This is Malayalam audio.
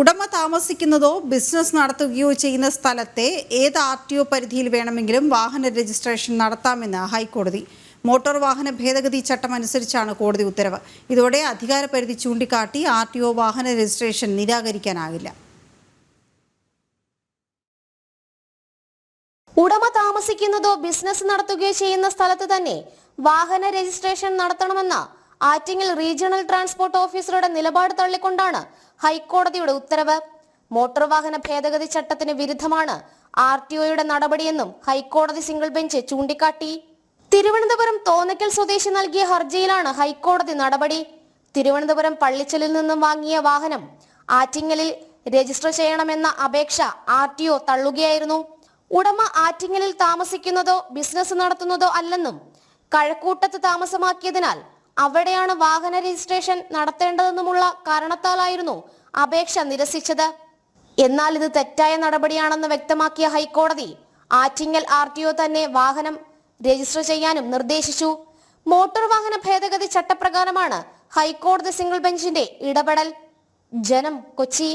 ഉടമ താമസിക്കുന്നതോ ബിസിനസ് നടത്തുകയോ ചെയ്യുന്ന സ്ഥലത്തെ ഏത് ആർ ടി ഒ പരിധിയിൽ വേണമെങ്കിലും വാഹന രജിസ്ട്രേഷൻ നടത്താമെന്ന് ഹൈക്കോടതി. മോട്ടോർ വാഹന ഭേദഗതി ചട്ടം അനുസരിച്ചാണ് കോടതി ഉത്തരവ്. ഇതോടെ അധികാരപരിധി ചൂണ്ടിക്കാട്ടി ആർ ടി ഒ വാഹന രജിസ്ട്രേഷൻ നിരാകരിക്കാനാകില്ല. ഉടമ താമസിക്കുന്നതോ ബിസിനസ് നടത്തുകയോ ചെയ്യുന്ന സ്ഥലത്ത് തന്നെ വാഹന രജിസ്ട്രേഷൻ നടത്തണമെന്ന ആറ്റിങ്ങൽ റീജിയണൽ ട്രാൻസ്പോർട്ട് ഓഫീസറുടെ നിലപാട് തള്ളിക്കൊണ്ടാണ് ഹൈക്കോടതിയുടെ ഉത്തരവ്. മോട്ടോർ വാഹന ഭേദഗതി ചട്ടത്തിന് വിരുദ്ധമാണ് ആർ ടി ഒയുടെ നടപടിയെന്നും ഹൈക്കോടതി സിംഗിൾ ബെഞ്ച് ചൂണ്ടിക്കാട്ടി. തിരുവനന്തപുരം തോന്നക്കൽ സ്വദേശി നൽകിയ ഹർജിയിലാണ് ഹൈക്കോടതി നടപടി. തിരുവനന്തപുരം പള്ളിച്ചലിൽ നിന്നും വാങ്ങിയ വാഹനം ആറ്റിങ്ങലിൽ രജിസ്റ്റർ ചെയ്യണമെന്ന അപേക്ഷ ആർ ടി ഒ തള്ളുകയായിരുന്നു. ഉടമ ആറ്റിങ്ങലിൽ താമസിക്കുന്നതോ ബിസിനസ് നടത്തുന്നതോ അല്ലെന്നും കഴക്കൂട്ടത്ത് താമസമാക്കിയതിനാൽ അവിടെയാണ് വാഹന രജിസ്ട്രേഷൻ നടത്തേണ്ടതെന്നുമുള്ള കാരണത്താലായിരുന്നു അപേക്ഷ നിരസിച്ചത്. എന്നാൽ ഇത് തെറ്റായ നടപടിയാണെന്ന് വ്യക്തമാക്കിയ ഹൈക്കോടതി ആറ്റിങ്ങൽ ആർ തന്നെ വാഹനം രജിസ്റ്റർ ചെയ്യാനും നിർദ്ദേശിച്ചു. മോട്ടോർ വാഹന ഭേദഗതി ചട്ടപ്രകാരമാണ് ഹൈക്കോടതി സിംഗിൾ ബെഞ്ചിന്റെ ഇടപെടൽ. ജനം കൊച്ചി.